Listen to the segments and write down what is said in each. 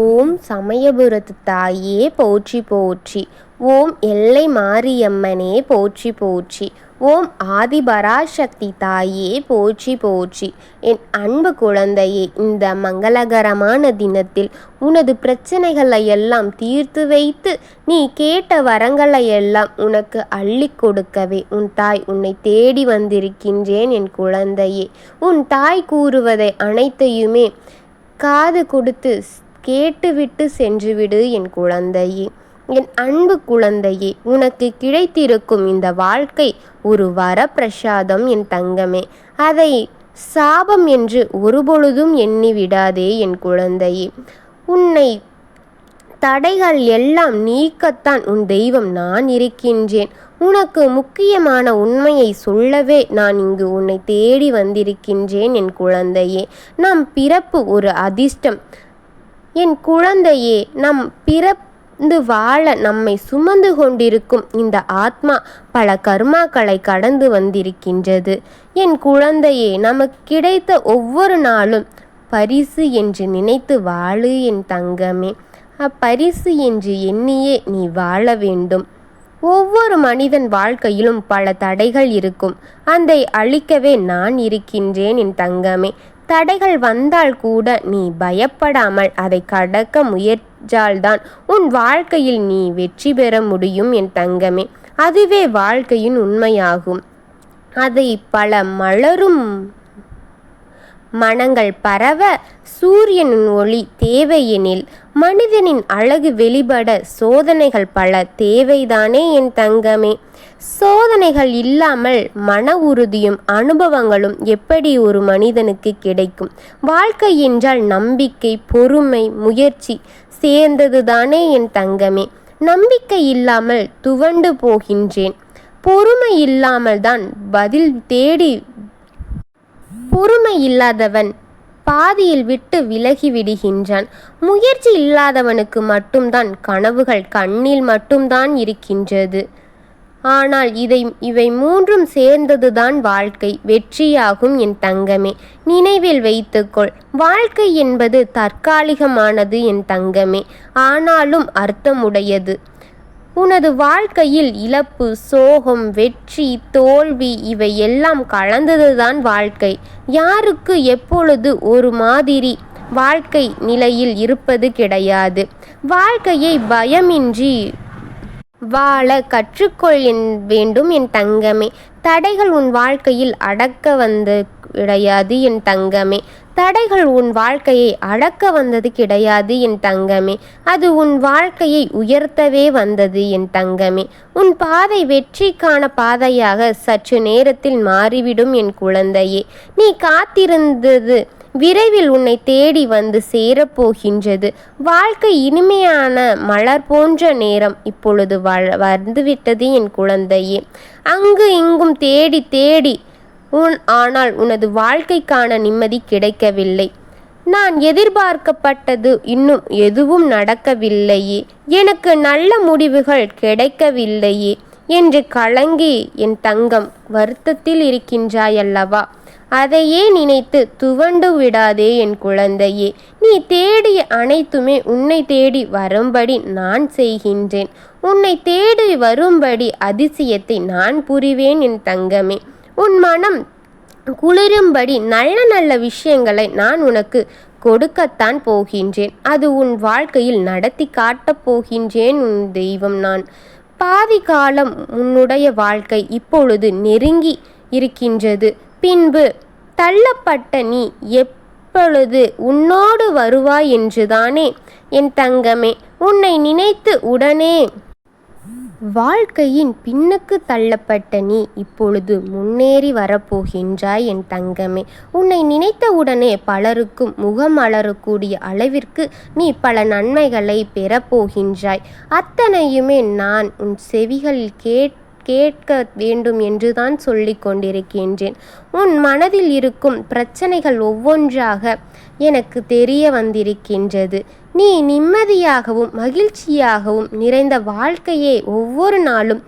ஓம் சமயபுரத்து தாயே போற்றி போற்றி. ஓம் எல்லை மாரியம்மனே போற்றி போற்றி. ஓம் ஆதிபராசக்தி தாயே போற்றி போற்றி. என் அன்பு குழந்தையே இந்த மங்களகரமான தினத்தில் உனது பிரச்சனைகளை எல்லாம் தீர்த்து வைத்து நீ கேட்ட வரங்களை எல்லாம் உனக்கு அள்ளி கொடுக்கவே உன் தாய் உன்னை தேடி வந்திருக்கின்றேன் என் குழந்தையே. உன் தாய் கூறுவதை அனைத்தையுமே காது கொடுத்து கேட்டுவிட்டு சென்றுவிடு என் குழந்தையே. என் அன்பு குழந்தையே உனக்கு கிடைத்திருக்கும் இந்த வாழ்க்கை ஒரு வரப்பிரசாதம் என் தங்கமே. அதை சாபம் என்று ஒருபொழுதும் எண்ணி விடாதே என் குழந்தையே. உன்னை தடைகள் எல்லாம் நீக்கத்தான் உன் தெய்வம் நான் இருக்கின்றேன். உனக்கு முக்கியமான உண்மையை சொல்லவே நான் இங்கு உன்னை தேடி வந்திருக்கின்றேன் என் குழந்தையே. நம் பிறப்பு ஒரு அதிர்ஷ்டம். என் குழந்தையே நம் பிறந்து வாழ நம்மை சுமந்து கொண்டிருக்கும் இந்த ஆத்மா பல கர்மாக்களை கடந்து வந்திருக்கின்றது. என் குழந்தையே நமக்கு கிடைத்த ஒவ்வொரு நாளும் பரிசு என்று நினைத்து வாழு என் தங்கமே. அப்பரிசு என்று எண்ணியே நீ வாழ வேண்டும். ஒவ்வொரு மனிதன் வாழ்க்கையிலும் பல தடைகள் இருக்கும். அதை அழிக்கவே நான் இருக்கின்றேன் என் தங்கமே. தடைகள் வந்தால் கூட நீ பயப்படாமல் அதை கடக்க முயற்சால்தான் உன் வாழ்க்கையில் நீ வெற்றி பெற முடியும் என் தங்கமே. அதுவே வாழ்க்கையின் உண்மையாகும். அதை பல மலரும் மனங்கள் பரவ சூரியனின் ஒளி தேவையெனில் மனிதனின் அழகு வெளிப்பட சோதனைகள் பல தேவைதானே என் தங்கமே. சோதனைகள் இல்லாமல் மன உறுதியும் அனுபவங்களும் எப்படி ஒரு மனிதனுக்கு கிடைக்கும்? வாழ்க்கை என்றால் நம்பிக்கை பொறுமை முயற்சி சேர்ந்ததுதானே என் தங்கமே. நம்பிக்கை இல்லாமல் துவண்டு போகின்றேன். பொறுமை இல்லாமல் தான் பதில் தேடி பொறுமை இல்லாதவன் பாதியில் விட்டு விலகி விடுகின்றான். முயற்சி இல்லாதவனுக்கு மட்டும்தான் கனவுகள் கண்ணில் மட்டும்தான் இருக்கின்றது. ஆனால் இதை இவை மூன்றும் சேர்ந்ததுதான் வாழ்க்கை. வெற்றியாகும் என் தங்கமே நினைவில் வைத்துக்கொள். வாழ்க்கை என்பது தற்காலிகமானது என் தங்கமே ஆனாலும் அர்த்தமுடையது. உனது வாழ்க்கையில் இழப்பு சோகம் வெற்றி தோல்வி இவை எல்லாம் கலந்ததுதான் வாழ்க்கை. யாருக்கு எப்பொழுது ஒரு மாதிரி வாழ்க்கை நிலையில் இருப்பது கிடையாது. வாழ்க்கையை பயமின்றி வாழ கற்றுக்கொள் வேண்டும் என் தங்கமே. தடைகள் உன் வாழ்க்கையில் அடக்க வந்து கிடையாது என் தங்கமே. தடைகள் உன் வாழ்க்கையை அடக்க வந்தது கிடையாது என் தங்கமே. அது உன் வாழ்க்கையை உயர்த்தவே வந்தது என் தங்கமே. உன் பாதை வெற்றிக்கான பாதையாக சற்று நேரத்தில் மாறிவிடும் என் குழந்தையே. நீ காத்திருந்தது விரைவில் உன்னை தேடி வந்து சேரப்போகின்றது. வாழ்க்கை இனிமையான மலர் போன்ற நேரம் இப்பொழுது வ வந்துவிட்டது என் குழந்தையே. அங்கு இங்கும் தேடி தேடி உன் ஆனால் உனது வாழ்க்கைக்கான நிம்மதி கிடைக்கவில்லை. நான் எதிர்பார்க்கப்பட்டது இன்னும் எதுவும் நடக்கவில்லையே. எனக்கு நல்ல முடிவுகள் கிடைக்கவில்லையே என்று கலங்கி என் தங்கம் வருத்தத்தில் இருக்கின்றாயல்லவா. அதையே நினைத்து துவண்டு விடாதே என் குழந்தையே. நீ தேடிய அனைத்துமே உன்னை தேடி வரும்படி நான் செய்கின்றேன். உன்னை தேடி வரும்படி அதிசயத்தை நான் புரிவேன் என் தங்கமே. உன் மனம் குளிரும்படி நல்ல நல்ல விஷயங்களை நான் உனக்கு கொடுக்கத்தான் போகின்றேன். அது உன் வாழ்க்கையில் நடத்தி காட்டப் போகின்றேன் உன் தெய்வம் நான். பாதி காலம் உன்னுடைய வாழ்க்கை இப்பொழுது நெருங்கி இருக்கின்றது. பின்பு தள்ளப்பட்ட நீ எப்பொழுது உன்னோடு வருவாய் என்றுதானே? என் தங்கமே உன்னை நினைத்து உடனே வாழ்க்கையின் பின்னுக்கு தள்ளப்பட்ட நீ இப்பொழுது முன்னேறி வரப்போகின்றாய் என் தங்கமே. உன்னை நினைத்தவுடனே பலருக்கும் முகம் அலரக்கூடிய அளவிற்கு நீ பல நன்மைகளை பெறப்போகின்றாய். அத்தனையுமே நான் உன் செவிகளில் கேட் கேட்க வேண்டும் என்றுதான் சொல்லிக் கொண்டிருக்கின்றேன். உன் மனதில் இருக்கும் பிரச்சனைகள் ஒவ்வொன்றாக எனக்கு தெரிய வந்திருக்கின்றது. நீ நிம்மதியாகவும் மகிழ்ச்சியாகவும் நிறைந்த வாழ்க்கையே ஒவ்வொரு நாளும்.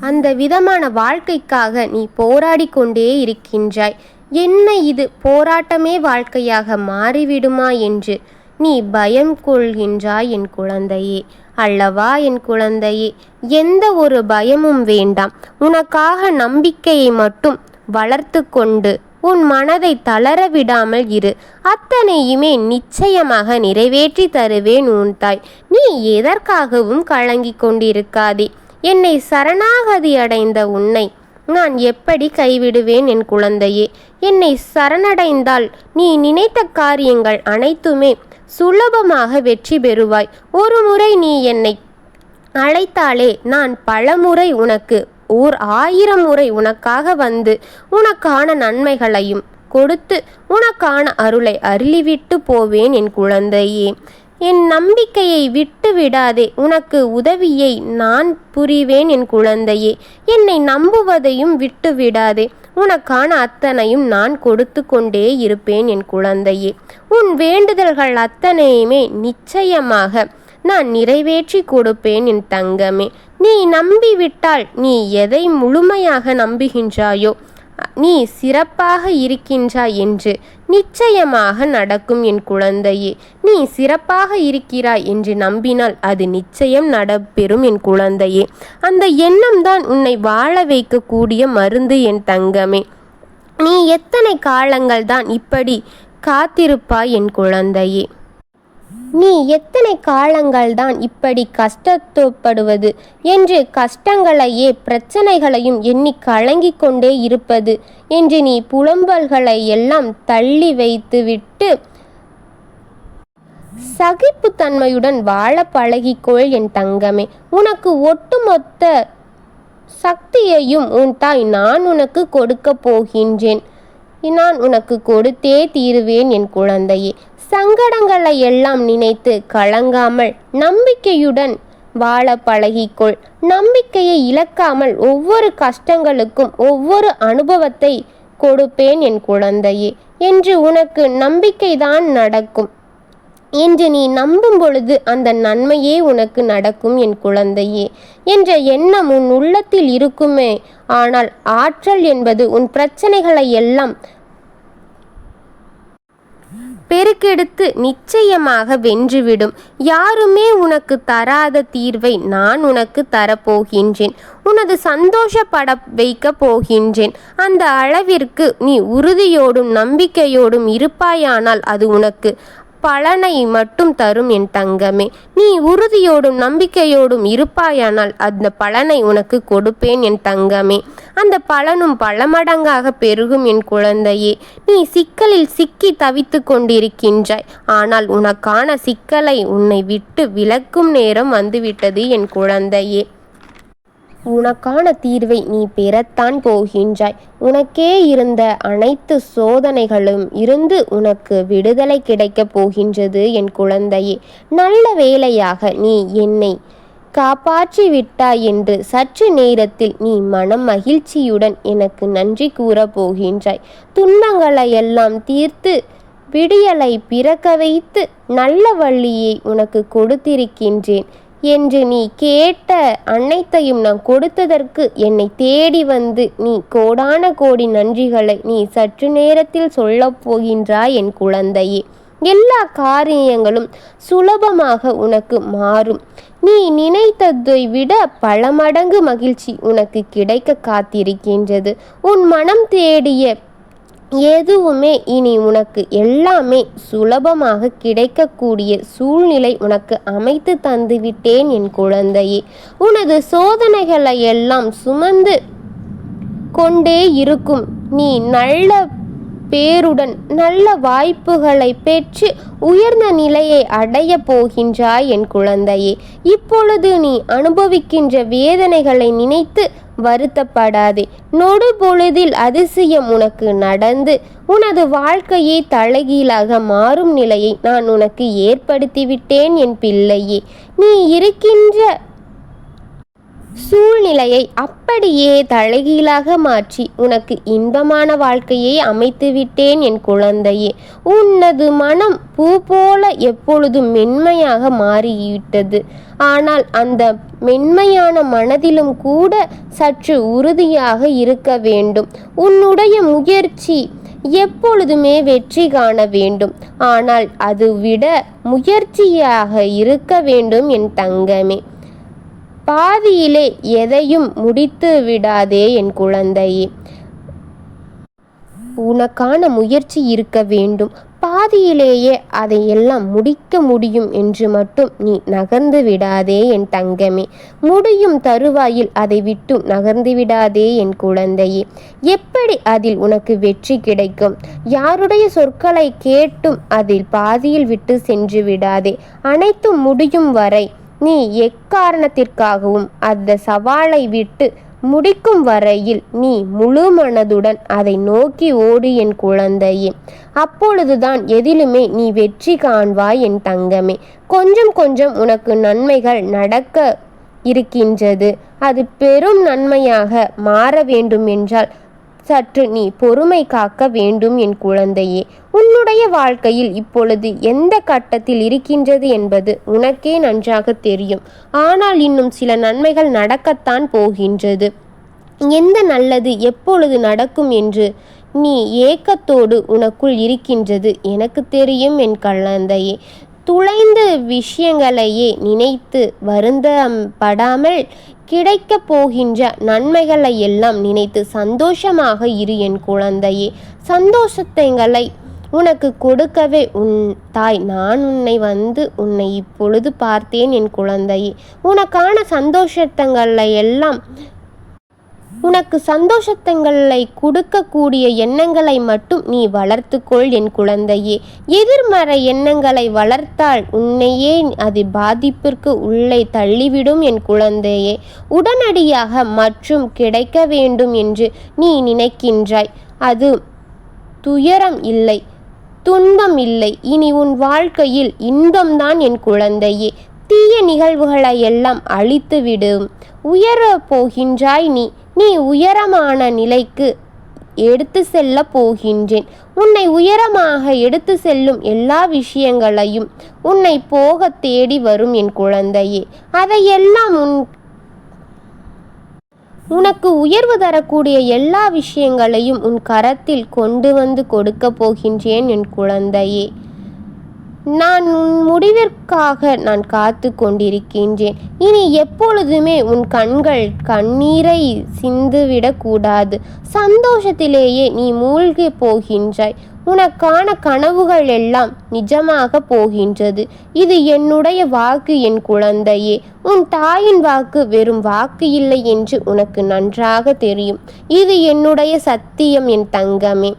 அந்த விதமான வாழ்க்கைக்காக நீ போராடி கொண்டே இருக்கின்றாய். என்ன இது? போராட்டமே வாழ்க்கையாக மாறிவிடுமா என்று. நீ பயம் கொள்கின்றாய் என் குழந்தையே. அல்லவா என் குழந்தையே எந்த ஒரு பயமும் வேண்டாம். உனக்காக நம்பிக்கையை மட்டும் வளர்த்து கொண்டு உன் மனதை தளர விடாமல் இரு. அத்தனையுமே நிச்சயமாக நிறைவேற்றி தருவேன் உன் தாய். நீ எதற்காகவும் கலங்கிக் கொண்டிருக்காதே. என்னை சரணாகதி அடைந்த உன்னை நான் எப்படி கைவிடுவேன் என் குழந்தையே? என்னை சரணடைந்தால் நீ நினைத்த காரியங்கள் அனைத்துமே சுலபமாக வெற்றி பெறுவாய். ஒரு முறை நீ என்னை அழைத்தாலே நான் பலமுறை உனக்கு ஓர் ஆயிரம் முறை உனக்காக வந்து உனக்கான நன்மைகளையும் கொடுத்து உனக்கான அருளை அருளிவிட்டு போவேன் என் குழந்தையே. என் நம்பிக்கையை விட்டு விடாதே உனக்கு உதவியை நான் புரிவேன் என் குழந்தையே. என்னை நம்புவதையும் விட்டு விடாதே உனக்கான அத்தனையும் நான் கொடுத்து கொண்டே இருப்பேன் என் குழந்தையே. உன் வேண்டுதல்கள் அத்தனையுமே நிச்சயமாக நான் நிறைவேற்றி கொடுப்பேன் என் தங்கமே. நீ நம்பிவிட்டால் நீ எதை முழுமையாக நம்புகின்றாயோ நீ சிறப்பாக இருக்கின்றாய் என்று நிச்சயமாக நடக்கும் என் குழந்தையே. நீ சிறப்பாக இருக்கிறாய் என்று நம்பினால் அது நிச்சயம் நடப்பெறும் என் குழந்தையே. அந்த எண்ணம் தான் உன்னை வாழ வைக்கக்கூடிய மருந்து என் தங்கமே. நீ எத்தனை காலங்கள் தான் இப்படி காத்திருப்பாய் என் குழந்தையே. நீ எத்தனை காலங்கள்தான் இப்படி கஷ்டத்துப்படுவது? என்று கஷ்டங்களையே பிரச்சனைகளையும் எண்ணி கலங்கிக் கொண்டே இருப்பது என்று நீ புலம்பல்களை எல்லாம் தள்ளி வைத்துவிட்டு சகிப்புத்தன்மையுடன் வாழ பழகிக்கொள் என் தங்கமே. உனக்கு ஒட்டுமொத்த சக்தியையும் உன் தாய் நான் உனக்கு கொடுக்க போகின்றேன். நான் உனக்கு கொடுத்தே தீருவேன் என் குழந்தையே. சங்கடங்களை எல்லாம் நினைத்து கலங்காமல் நம்பிக்கையுடன் வாழ பழகிக்கொள். நம்பிக்கையை இழக்காமல் ஒவ்வொரு கஷ்டங்களுக்கும் ஒவ்வொரு அனுபவத்தை கொடுப்பேன் என் குழந்தையே. என்று உனக்கு நம்பிக்கைதான் நடக்கும். என்று நீ நம்பும் பொழுது அந்த நன்மையே உனக்கு நடக்கும் என் குழந்தையே. என்ற எண்ணம் உன் உள்ளத்தில் இருக்குமே. ஆனால் ஆற்றல் என்பது உன் பிரச்சனைகளை எல்லாம் பெருக்கெடுத்து நிச்சயமாக வென்றுவிடும். யாருமே உனக்கு தராத தீர்வை நான் உனக்கு தரப்போகின்றேன். உனது சந்தோஷப்பட வைக்க போகின்றேன். அந்த அளவிற்கு நீ உறுதியோடும் நம்பிக்கையோடும் இருப்பாயானால் அது உனக்கு பலனை மட்டும் தரும் என் தங்கமே. நீ உறுதியோடும் நம்பிக்கையோடும் இருப்பாயானால் அந்த பலனை உனக்கு கொடுப்பேன் என் தங்கமே. அந்த பலனும் பல மடங்காக பெருகும் என் குழந்தையே. நீ சிக்கலில் சிக்கி தவித்து கொண்டிருக்கின்றாய். ஆனால் உனக்கான சிக்கலை உன்னை விட்டு விலக்கும் நேரம் வந்துவிட்டது என் குழந்தையே. உனக்கான தீர்வை நீ பெறத்தான் போகின்றாய். உனக்கே இருந்த அனைத்து சோதனைகளும் இருந்து உனக்கு விடுதலை கிடைக்கப் போகின்றது என் குழந்தையே. நல்ல வேலையாக நீ என்னை காப்பாற்றி விட்டாய் என்று சற்று நேரத்தில் நீ மனம் மகிழ்ச்சியுடன் எனக்கு நன்றி கூறப் போகின்றாய். துன்பங்களை எல்லாம் தீர்த்து விடியலை பிறக்க வைத்து நல்ல வள்ளியை உனக்கு கொடுத்திருக்கின்றேன் என்று நீ கேட்ட அனைத்தையும் நான் கொடுத்ததற்கு என்னை தேடி வந்து நீ கோடான கோடி நன்றிகளை நீ சற்று நேரத்தில் சொல்லப் போகின்றாய் என் குழந்தையே. எல்லா காரியங்களும் சுலபமாக உனக்கு மாறும். நீ நினைத்ததை விட பல மடங்கு மகிழ்ச்சி உனக்கு கிடைக்க காத்திருக்கின்றது. உன் மனம் தேடிய எதுவுமே இனி உனக்கு எல்லாமே சுலபமாக கிடைக்கக்கூடிய சூழ்நிலை உனக்கு அமைத்து தந்துவிட்டேன் என் குழந்தையே. உனது சோதனைகளை எல்லாம் சுமந்து கொண்டே இருக்கும். நீ நல்ல பேருடன் நல்ல வாய்ப்புகளை பெற்று உயர்ந்த நிலையை அடைய போகின்றாய் என் குழந்தையே. இப்பொழுது நீ அனுபவிக்கின்ற வேதனைகளை நினைத்து வருத்தப்படாதே. நொடு பொழுதில் அதிசயம் உனக்கு நடந்து உனது வாழ்க்கையை தலைகீழாக மாறும் நிலையை நான் உனக்கு ஏற்படுத்திவிட்டேன் என் பிள்ளையே. நீ இருக்கின்ற சூழ்நிலையை அப்படியே தலைகீழாக மாற்றி உனக்கு இன்பமான வாழ்க்கையை அமைத்து விட்டேன் என் குழந்தையே. உன்னது மனம் பூ போல எப்பொழுதும் மென்மையாக மாறிவிட்டது. ஆனால் அந்த மென்மையான மனதிலும் கூட சற்று உறுதியாக இருக்க வேண்டும். உன்னுடைய முயற்சி எப்பொழுதுமே வெற்றி காண வேண்டும். ஆனால் அது விட முயற்சியாக இருக்க வேண்டும் என் தங்கமே. பாதியிலே எதையும் முடித்து விடாதே என் குழந்தையே உனக்கான முயற்சி இருக்க வேண்டும். பாதியிலேயே அதையெல்லாம் முடிக்க முடியும் என்று மட்டும் நீ நகர்ந்து விடாதே என் தங்கமே. முடியும் தருவாயில் அதை விட்டு நகர்ந்து விடாதே என் குழந்தையே எப்படி அதில் உனக்கு வெற்றி கிடைக்கும்? யாருடைய சொற்களை கேட்டும் அதில் பாதியில் விட்டு சென்று விடாதே. அனைத்தும் முடியும் வரை நீ எக்காரணத்திற்காகவும் அந்த சவாலை விட்டு முடிக்கும் வரையில் நீ முழு மனதுடன் அதை நோக்கி ஓடு என் குழந்தையே. அப்பொழுதுதான் எதிலுமே நீ வெற்றி காண்பாய் என் தங்கமே. கொஞ்சம் கொஞ்சம் உனக்கு நன்மைகள் நடக்க இருக்கின்றது. அது பெரும் நன்மையாக மாற வேண்டும் என்றால் சற்று நீ பொறுமை காக்க வேண்டும் என் குழந்தையே. உன்னுடைய வாழ்க்கையில் இப்பொழுது எந்த கட்டத்தில் இருக்கின்றது என்பது உனக்கே நன்றாக தெரியும். ஆனால் இன்னும் சில நன்மைகள் நடக்கத்தான் போகின்றது. எந்த நல்லது எப்பொழுது நடக்கும் என்று நீ ஏக்கத்தோடு உனக்குள் இருக்கின்றது எனக்கு தெரியும் என் குழந்தையே துளைந்த விஷயங்களையே நினைத்து வருந்த படாமல் கிடைக்கப் போகின்ற நன்மைகளை எல்லாம் நினைத்து சந்தோஷமாக இரு என் குழந்தையே. சந்தோஷத்தைங்களை உனக்கு கொடுக்கவே உன் தாய் நான் உன்னை வந்து உன்னை இப்பொழுது பார்த்தேன் என் குழந்தையே. உனக்கான சந்தோஷத்தங்களை எல்லாம் உனக்கு சந்தோஷத்தங்களை கொடுக்கக்கூடிய எண்ணங்களை மட்டும் நீ வளர்த்துக்கொள் என் குழந்தையே. எதிர்மறை எண்ணங்களை வளர்த்தால் உன்னையே அது பாதிப்பிற்கு உள்ளே தள்ளிவிடும் என் குழந்தையே. உடனடியாக மற்றும் கிடைக்க வேண்டும் என்று நீ நினைக்கின்றாய். அது துயரம் இல்லை துன்பம் இல்லை. இனி உன் வாழ்க்கையில் இன்பம்தான் என் குழந்தையே. தீய நிகழ்வுகளை எல்லாம் அழித்துவிடும் உயர போகின்றாய் நீ. நீ உயரமான நிலைக்கு எடுத்து செல்ல போகின்றேன். உன்னை உயரமாக எடுத்து செல்லும் எல்லா விஷயங்களையும் உன்னை போக தேடி வரும் என் குழந்தையே. அதையெல்லாம் உன் உனக்கு உயர்வு தரக்கூடிய எல்லா விஷயங்களையும் உன் கரத்தில் கொண்டு வந்து கொடுக்க போகின்றேன் என் குழந்தையே. நான் உன் முடிவிற்காக நான் காத்து கொண்டிருக்கின்றேன் இனி எப்பொழுதுமே உன் கண்கள் கண்ணீரை சிந்துவிடக்கூடாது சந்தோஷத்திலேயே நீ மூழ்கி போகின்றாய். உனக்கான கனவுகள் எல்லாம் நிஜமாக போகின்றது. இது என்னுடைய வாக்கு என் குழந்தையே. உன் தாயின் வாக்கு வெறும் வாக்கு இல்லை என்று உனக்கு நன்றாக தெரியும். இது என்னுடைய சத்தியம் என் தங்கமே.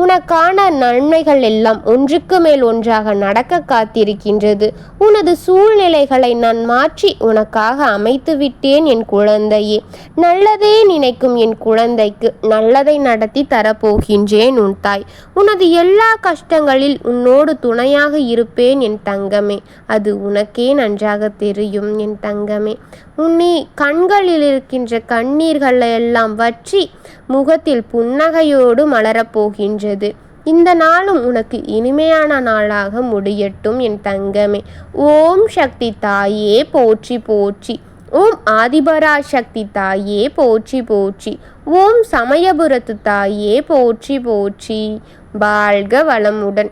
உனக்கான நன்மைகள் எல்லாம் ஒன்றுக்கு மேல் ஒன்றாக நடக்க காத்திருக்கின்றது. உனது சூழ்நிலைகளை நான் மாற்றி உனக்காக அமைத்து விட்டேன் என் குழந்தையே. நல்லதே நினைக்கும் என் குழந்தைக்கு நல்லதை நடத்தி தரப்போகின்றேன் உன் தாய். உனது எல்லா கஷ்டங்களில் உன்னோடு துணையாக இருப்பேன் என் தங்கமே. அது உனக்கே நன்றாக தெரியும் என் தங்கமே. உன்னி கண்களில் இருக்கின்ற கண்ணீர்களை எல்லாம் வற்றி முகத்தில் புன்னகையோடு மலரப்போகின்றது. இந்த நாளும் உனக்கு இனிமையான நாளாக முடியட்டும் என் தங்கமே. ஓம் சக்தி தாயே போற்றி போற்றி. ஓம் ஆதிபரா சக்தி தாயே போற்றி போற்றி. ஓம் சமயபுரத்து தாயே போற்றி போற்றி. வாழ்க வளமுடன்.